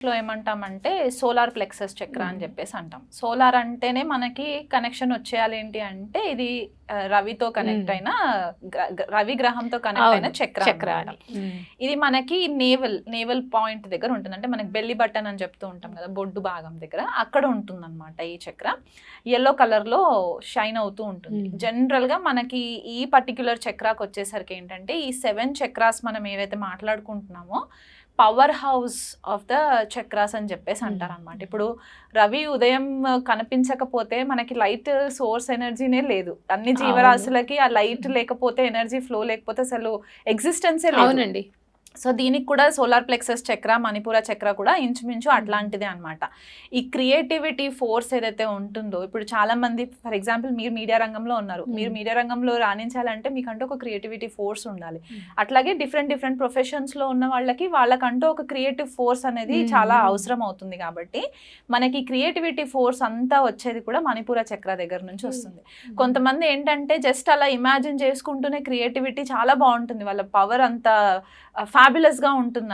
లో ఏమంటామంటే solar plexus చక్ర అని చెప్పేసి అంటాం. సోలార్ అంటేనే మనకి కనెక్షన్ వచ్చేయాలి ఏంటి అంటే ఇది రవితో కనెక్ట్. అయిన రవి గ్రహంతో కనెక్ట్ అయిన చక్ర చక్ర. ఇది మనకి నేవల్ నేవల్ పాయింట్ దగ్గర ఉంటుంది అంటే మనకి బెల్లి బటన్ అని చెప్తూ ఉంటాం కదా బొడ్డు భాగం దగ్గర అక్కడ ఉంటుంది అనమాట ఈ చక్ర ఎల్లో కలర్లో షైన్ అవుతూ ఉంటుంది. జనరల్గా మనకి ఈ పర్టిక్యులర్ చక్రాకి వచ్చేసరికి ఏంటంటే ఈ సెవెన్ చక్రాస్ మనం ఏవైతే మాట్లాడుకుంటున్నామో power house of the chakras అని చెప్పేసి. అంటారు అనమాట ఇప్పుడు రవి ఉదయం కనిపించకపోతే మనకి లైట్ సోర్స్ ఎనర్జీనే లేదు అన్ని జీవరాశులకి ఆ లైట్ లేకపోతే ఎనర్జీ ఫ్లో లేకపోతే అసలు ఎగ్జిస్టెన్సే అవునండి. సో దీనికి కూడా సోలార్ ప్లెక్సస్ చక్ర మణిపుర చక్ర కూడా ఇంచుమించు అట్లాంటిదే అన్నమాట. ఈ క్రియేటివిటీ ఫోర్స్ ఏదైతే ఉంటుందో ఇప్పుడు చాలా మంది ఫర్ ఎగ్జాంపుల్ మీరు మీడియా రంగంలో ఉన్నారు. మీరు మీడియా రంగంలో రాణించాలంటే మీకంటూ ఒక క్రియేటివిటీ ఫోర్స్ ఉండాలి. అట్లాగే డిఫరెంట్ డిఫరెంట్ ప్రొఫెషన్స్లో ఉన్న వాళ్ళకి వాళ్ళకంటూ ఒక క్రియేటివ్ ఫోర్స్ అనేది. చాలా అవసరం అవుతుంది కాబట్టి మనకి క్రియేటివిటీ ఫోర్స్ అంతా వచ్చేది కూడా మణిపుర చక్ర దగ్గర నుంచి వస్తుంది. కొంతమంది ఏంటంటే జస్ట్ అలా ఇమాజిన్ చేసుకుంటూనే క్రియేటివిటీ చాలా బాగుంటుంది. వాళ్ళ పవర్ అంత ఫ్యాబులస్గా ఉంటుంది